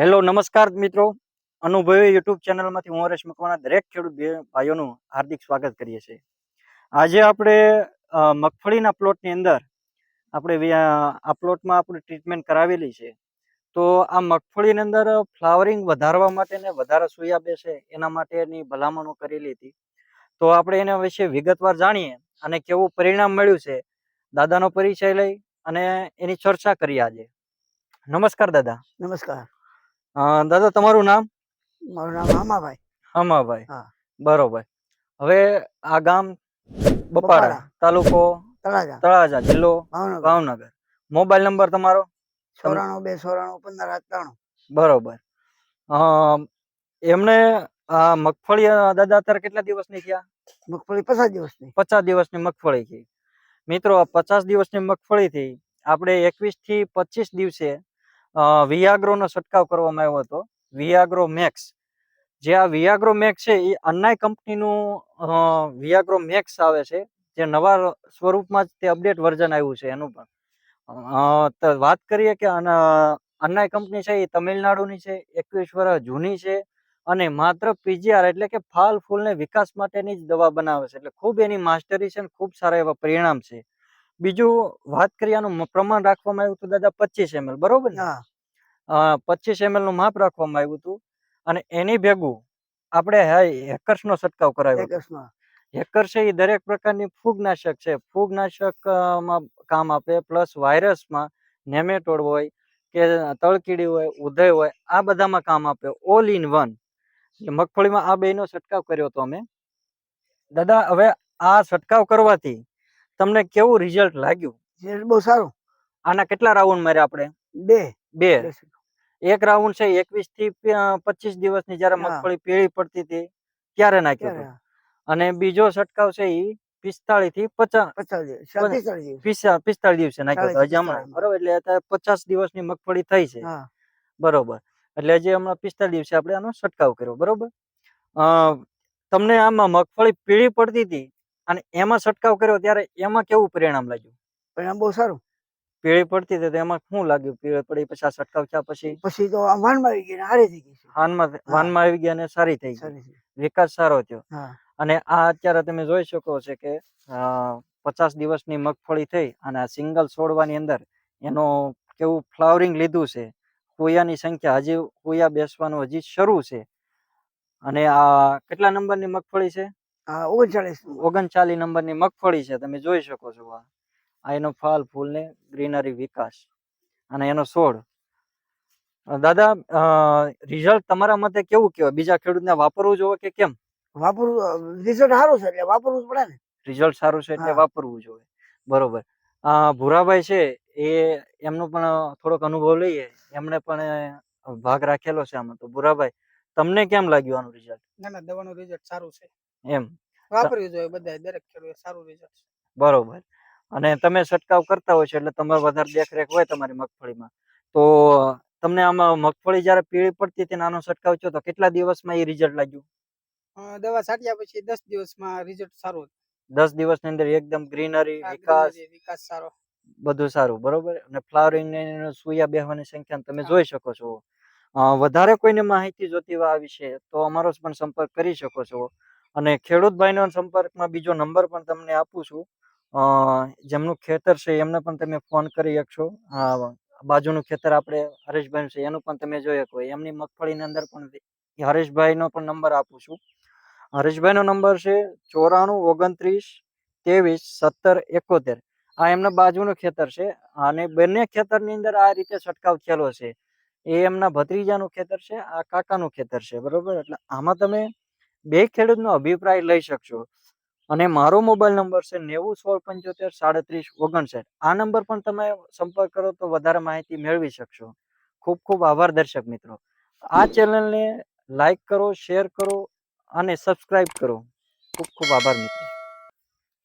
Hello, નમસ્કાર મિત્રો. અનુભવી યુટ્યુબ ચેનલમાંથી હું હરેશ મકવાણા, દરેક ખેડૂત ભાઈ- ભાઈઓનું હાર્દિક સ્વાગત કરીએ છીએ. આજે આપણે મગફળીના પ્લોટની અંદર આપણે આ પ્લોટમાં આપણે ટ્રીટમેન્ટ કરાવેલી છે. તો આ મગફળીની અંદર ફ્લાવરિંગ વધારવા માટે ને વધારે સુયા બેસે એના માટેની ભલામણો કરેલી હતી. તો આપણે એના વિશે વિગતવાર જાણીએ અને કેવું પરિણામ મળ્યું છે, દાદાનો પરિચય લઈ અને એની ચર્ચા કરીએ આજે. નમસ્કાર, દાદા. નમસ્કાર. દાદા તમારું નામ? મારું નામ હામાભાઈ હમાભાઈ હા. બરોબર. હવે આ ગામ બપાડા. તાલુકો તળાજા. તળાજા જિલ્લો ભાવનગર. મોબાઈલ નંબર તમારો? ચોરાણું બે ચોરાણું પંદર ત્રાણું બરોબર. એમને આ મગફળી દાદા અત્યારે કેટલા દિવસની થયા? મગફળી પચાસ દિવસની. પચાસ દિવસની મગફળી થઈ. મિત્રો પચાસ દિવસની મગફળીથી આપણે એકવીસથી પચીસ દિવસે વિયાગ્રો નો છંટકાવ કરવામાં આવ્યો હતો. વિયાગ્રો મેક્સ જે આ વિયાગ્રો મેક્સ છે, એ અન્નાય કંપનીનું વિયાગ્રો મેક્સ આવે છે. જે નવા સ્વરૂપમાં જ તે અપડેટ વર્ઝન આવ્યું છે એનું પણ. વાત કરીએ કે અન્નાય કંપની છે, એ તમિલનાડુની છે, એકવીસ વર્ષ જૂની છે અને માત્ર પીજીઆર એટલે કે ફાલ ફૂલને વિકાસ માટેની જ દવા બનાવે છે. એટલે ખૂબ એની માસ્ટરી છે અને ખૂબ સારા એવા પરિણામ છે. બીજું વાત કરીએ આનું પ્રમાણ રાખવામાં આવ્યું હતું દાદા પચીસ એમએલ બરોબર ને? પચીસ એમએલનું માપ રાખવામાં આવ્યું હતું અને એની ભેગું આપણે હેકર્સ નો છંટકાવ કરાવ્યો હેકર્સ હેકર છે એ દરેક પ્રકારની ફૂગનાશક છે. ફૂગનાશકમાં કામ આપે પ્લસ વાયરસમાં નેમેટોડ હોય કે તળકીડી હોય ઉધય હોય આ બધામાં કામ આપે. All in one. મગફળીમાં આ બેનો છંટકાવ કર્યો હતો અમે. દાદા હવે આ છંટકાવ કરવાથી તમને કેવું રિઝલ્ટ લાગ્યું? રિઝલ્ટ બહુ સારું. આના કેટલા રાઉન્ડ માર્યા આપણે? બે. બે. એક રાઉન્ડ છે એકવીસથી પચીસ દિવસની જયારે. મગફળી પીળી પડતી હતી ત્યારે નાખ્યો હતો? અને બીજો છટકાવ છે એ પિસ્તાળીસથી પચાસ પિસ્તાળીસ દિવસે નાખ્યો હતો. હજી હમણાં. બરોબર? એટલે અત્યારે પચાસ દિવસની મગફળી થઈ છે. બરોબર. એટલે હજી હમણાં પિસ્તાળીસ દિવસે આપણે આનો છટકાવ કર્યો. બરોબર? અ, તમને આમાં મગફળી પીળી પડતી હતી અને એમાં છંટકાવ કર્યો ત્યારે એમાં કેવું પરિણામ લાગ્યું? પરિણામ બહુ સારું. પીળી પડતી હતી તો એમાં શું લાગ્યું? પીળી પડી પછી આ છંટકાવ થયા પછી? પછી તો વાનમાં આવી ગયા સારી થઈ ગઈ વાનમાં વાનમાં આવી ગયા અને સારી થઈ ગઈ. વિકાસ સારો થયો. અને આ અત્યારે તમે જોઈ શકો છો કે પચાસ દિવસની મગફળી થઈ અને આ સિંગલ છોડવાની અંદર એનો કેવું ફ્લાવરિંગ લીધું છે. કોયાની સંખ્યા હજી કોયા બેસવાનું હજી શરૂ છે. અને આ કેટલા નંબરની મગફળી છે? હા ઓગણચાલીસ નંબરની મગફળી છે તમે જોઈ શકો છો આ. આ એનો ફાલ ફૂલ ને ગ્રીનરી વિકાસ. અને એનો છોડ. અ, દાદા રિઝલ્ટ તમારા મતે કેવું કહેવાય? બીજા ખેડૂતને વાપરવું જોઈએ કે કેમ? વાપરવું રિઝલ્ટ સારું છે એટલે વાપરવું પડે ને. રિઝલ્ટ સારું છે એટલે વાપરવું જોઈએ. બરોબર. આ ભૂરાભાઈ છે એ એમનો પણ થોડોક અનુભવ લઈએ. એમણે પણ ભાગ રાખેલો છે આમાં. તો ભૂરાભાઈ તમને કેમ લાગ્યું આનું રિઝલ્ટ ના ના દવાનું રિઝલ્ટ સારું છે. એમ. વાપરવી જોઈએ બધા દરેક ખેડૂત સારું રિઝલ્ટ બરોબર. અને તમે છંટકાવ કરતા હોય છે એટલે તમારે વધારે દેખરેખ હોય તમારી મગફળીમાં. તો તમને આમાં મગફળી જ્યારે પીળી પડતી હતી નાનો છંટકાવ થયો તો કેટલા દિવસમાં એ રિઝલ્ટ લાગ્યું? દવા છાંટ્યા પછી દસ દિવસમાં રિઝલ્ટ સારું દસ દિવસની અંદર એકદમ ગ્રીનરી વિકાસ વિકાસ સારો. બધું સારું બરોબર? અને ફ્લાવરિંગ સુયા બેહવાની સંખ્યા તમે જોઈ શકો છો. વધારે કોઈને માહિતી જોતી હોય આ વિશે તો અમારો પણ સંપર્ક કરી શકો છો. અને ખેડૂત ભાઈનો સંપર્કમાં બીજો નંબર પણ તમને આપું છું. જેમનું ખેતર છે એમને પણ તમે ફોન કરી શકશો. બાજુનું ખેતર આપણે હરેશભાઈનું છે એનું પણ તમે જોઈ શકો. એમની મગફળીની અંદર પણ હરેશભાઈનો પણ નંબર આપું છું. હરેશભાઈનો નંબર છે ચોરાણું ઓગણત્રીસ ત્રેવીસ સત્તર એકોતેર. આ એમના બાજુનું ખેતર છે અને બંને ખેતરની અંદર આ રીતે છંટકાવ થયેલો છે. એ એમના ભત્રીજાનું ખેતર છે, આ કાકાનું ખેતર છે. બરોબર? એટલે આમાં તમે બે ખેડૂતનો અભિપ્રાય લઈ શકશો. અને મારો મોબાઈલ નંબર છે નેવું સોળ પંચોતેર સાડત્રીસ ઓગણસાઠ. આ નંબર પણ તમે સંપર્ક કરો તો વધારે માહિતી મેળવી શકશો. ખૂબ ખૂબ આભાર દર્શક મિત્રો. આ ચેનલને લાઈક કરો, શેર કરો અને સબસ્ક્રાઈબ કરો. ખૂબ ખૂબ આભાર મિત્રો.